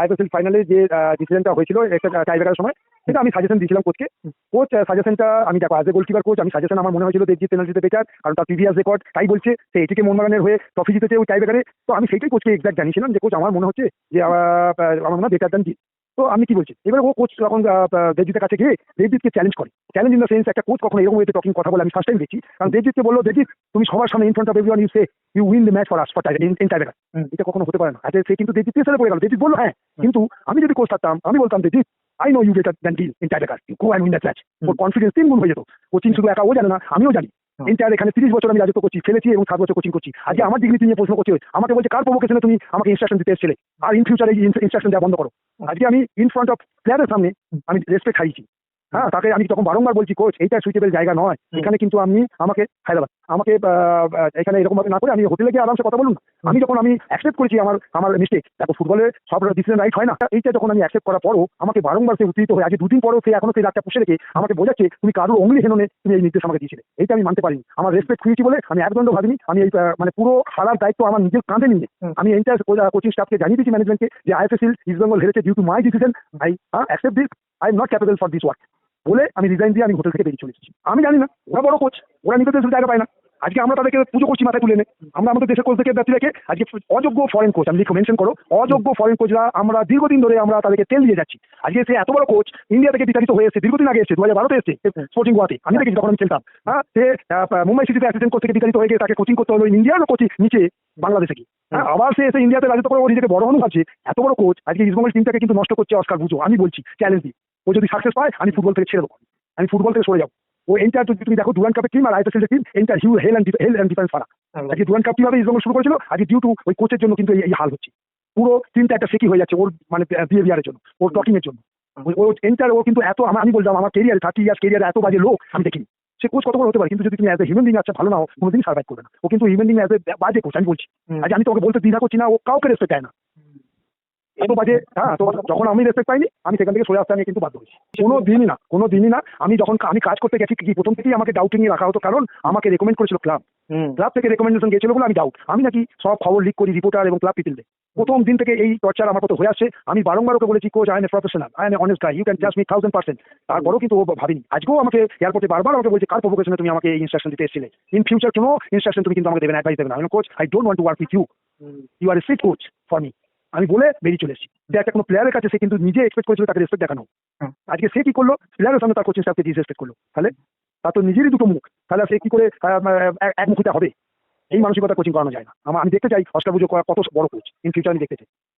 IPL ফাইনালে যে ডিসিশনটা হয়েছিল একটা টাইব্রেকারের সময়, সেটা আমি সাজেশন দিয়েছিলাম কোচকে কোচ সাজেশনটা আমি দেখো অ্যাজ এ গোলকিপার কোচ আমি সাজেশন আমার মনে হয়েছিল দেবজিৎ পেনাল্টিতে বেটার কারণ তার প্রিভিয়াস রেকর্ড তাই বলছে, সে এটিকে মোহনবাগানের হয়ে ট্রফি জিতেছে ওই টাইব্রেকারে তো আমি সেইটাই কোচকে এক্সাক্ট জানিয়েছিলাম যে কোচ আমার মনে হচ্ছে যে আমার মনে হয় বেটার দেন জিৎ তো আমি কি বলছি? এবার ও কোচ যখন দেবজিতের কাছে গিয়ে দেবজিৎকে চ্যালেঞ্জ করে। চ্যালেঞ্জ ইন দ্য সেন্স একটা কোচ কখনো এরকম ওয়েতে টকিং কথা বলে আমি ফার্স্ট টাইম দেখছি। কারণ দেবজিৎকে বলল দেবজিৎ তুমি সবার সামনে in front of everyone you say you win the match for us for in এটা কখনো হতে পারে না। আচ্ছা সে কিন্তু দেবজিৎ প্রেসারে পড়ে গেল। দেবজিৎ বলল হ্যাঁ কিন্তু আমি যদি কোচ থাকতাম আমি বলতাম Debjit I know you better than deal in you go and win that match or confidence তিন গুণ হয়ে যেত। কোচিং শুধু একা ও জানে না আমিও জানি। হুম। এন্টায়ার এখানে তিরিশ বছর আমি রাজত্ব করছি ফেলেছি এবং সাত বছর কোচিং করছি। আজকে আমার ডিগ্রি নিয়ে প্রশ্ন করছে আমাকে বলছে কার প্রভোকেশনে তুমি? আমাকে ইনস্ট্রাকশন দিতে এসেছিলে। আর ইন ফিউচার এই ইনস্ট্রাকশন দেওয়া বন্ধ করো। আজকে আমি ইন ফ্রন্ট অফ প্লেয়ারের সামনে আমি রেসপেক্ট হারিয়েছি। হ্যাঁ তাকে আমি তখন বারংবার বলছি কোচ এইটা সুইটেবল জায়গা নয়। এখানে কিন্তু আমি আমাকে হায়দ্রাবাদ আমাকে এখানে এরকম ভাবে না করে আমি হোটেলে গিয়ে আরামসে কথা বলুন আমি যখন আমি অ্যাকসেপ্ট করেছি আমার আমার মিস্টেক দেখো ফুটবলে সব ডিসিশন রাইট হয় না। এইটা যখন আমি অ্যাকসেপ্ট করার পরও আমাকে বারংবার সে উত্তেজিত হয়ে আজকে দুদিন পরেও সে এখনও সেই রাগটা পুষে রেখে আমাকে বোঝাচ্ছে তুমি কারোর অঙ্গলি হেননে তুমি এই নির্দেশ আমাকে দিয়েছিলে। এইটা আমি মানতে পারিনি। আমার রেসপেক্ট খুঁজেছি বলে আমি একদণ্ড ভাবিনি। আমি এই মানে পুরো হারার দায়িত্ব আমার নিজের কাঁধে নিয়ে। আমি এইটা কোচিং স্টাফকে জানিয়ে দিয়েছি ম্যানেজমেন্টকে যে আইএফএসিল ইস্ট বেঙ্গল হেরেছে due to my decision I accept this I am not capable for this work বলে আমি রিজাইন দিয়ে আমি হোটেল থেকে বেরিয়ে চলে এসেছি। আমি জানি না, ওরা বড় কোচ ওরা নিজেদের জায়গা পায় না। আজকে আমরা তাদেরকে পুজো করছি মাথায় তুলে এনে। আমরা আমাদের দেশের কোচ থেকে ব্যক্তি রেখে আজকে অযোগ্য ফরেন কোচ আমি মেনশন করো, অযোগ্য ফরেন কোচরা আমরা দীর্ঘদিন ধরে আমরা তাদেরকে তেল দিয়ে যাচ্ছি। আজকে সে এত বড় কোচ ইন্ডিয়া থেকে বিতাড়িত হয়ে এসেছে, দীর্ঘদিন আগে এসেছে দু হাজার বারোতে এসেছে স্পোর্টিং গোয়াতে আমি দেখেছি তখন আমি খেলতাম। হ্যাঁ সে মুম্বাই সিটিতে অ্যাসিস্ট্যান্ট কোচ থেকে বিতাড়িত হয়ে গিয়ে তাকে কোচিং করতে হলো ইন্ডিয়ার কোচিং নিচে বাংলাদেশে কি হ্যাঁ আবার সে এসে ইন্ডিয়াতে রাজত্ব করে ও নিজেকে বড় হনু ভাবছে, এত বড় কোচ আজকে ইস্টবেঙ্গল টিমটাকে কিন্তু নষ্ট করছে অস্কার বুঝো আমি বলছি চ্যালেঞ্জ দিই ও যদি সাকসেস পায় আমি ফুটবল থেকে ছেড়ে দেবো। আমি ফুটবল থেকে সরে যাব। ও এন্টার যদি তুমি দেখো ডুরান কাপের team R IPL team enter hue hell and hell and defence ফারা আজকে ডুরান কাপ কীভাবে ইস্টবেঙ্গল শুরু করেছিল? আজকে ডিউ টু ওই কোচের জন্য কিন্তু এই হাল হচ্ছে। পুরো টিমটা একটা সেকি হয়ে যাচ্ছে ওর মানে বিহেভিয়ারের জন্য ওর টকিং এর জন্য। ও এন্টার ও কিন্তু এত আমি বললাম আমার কেরিয়ার থার্টি ইয়ার্স কেরিয়ার এত বাজে লোক আমি দেখিনি। সে কোচ কত বড় হতে পারে? কিন্তু যদি তুমি অ্যাজ এ হিউম্যান বিং আচ্ছা ভালো নাও কোনোদিন সার্ভাইভ করবে না। ও কিন্তু হিউম্যান বিং অ্যাজ এ বাজে কোচ আমি বলছি। আজ আমি তোমাকে বলতে দ্বিধা করছি না ও কাউকে রেসপেক্ট দেয় না। এত বাজে হ্যাঁ তো যখন আমি রেসপেক্ট পাইনি আমি সেখান থেকে সরে আসতে আমি কিন্তু বাধ্য হয়েছি। কোনো দিনই না কোনো দিনই না আমি যখন আমি কাজ করতে গেছি কি প্রথম থেকেই আমাকে ডাউটিং এ রাখা হতো কারণ আমাকে রেকমেন্ড করেছিল ক্লাব ক্লাব থেকে রেকমেন্ডেশন গেছিল বলে আমি ডাউট আমি নাকি সব খবর লিক করি রিপোর্টার এবং ক্লাব পিপিলদের প্রথম দিন থেকে এই টর্চার আমার কত হয়ে আসছে আমি বারংবার ওকে বলেছি coach I am professional I am honest guy you can just me thousand percent তারপরেও কিন্তু ও ভাবিনি। আজকেও আমাকে এয়ারপোর্টে বারবার আমাকে বলছে কার প্রভোকেশনে তুমি আমাকে এই ইনস্ট্রাকশন দিতে এসেছিলে? ইন ফিউচার কোনো ইনস্ট্রাকশন তুমি কিন্তু আমাকে দেবে না অ্যাডভাইস দেবে না। আমি coach I don't want to work with you you are a shit coach for me আমি বলে বেরিয়ে চলে এসেছি। যে একটা কোনো প্লেয়ারের কাছে সে কিন্তু নিজে এক্সপেক্ট করেছিল তাকে রেসপেক্ট দেখানো আজকে সে কি করল? প্লেয়ারের সামনে তার কোচিং স্টাফকে ডিসরেসপেক্ট করল। তাহলে তার তো নিজেরই দুটো মুখ। তাহলে সে কি করে এক মুখটা হবে? এই মানসিকতা কোচিং করানো যায় না। আমার আমি দেখতে চাই অস্কার করা কত বড় কোচ ইন ফিউচার আমি দেখতে চাই।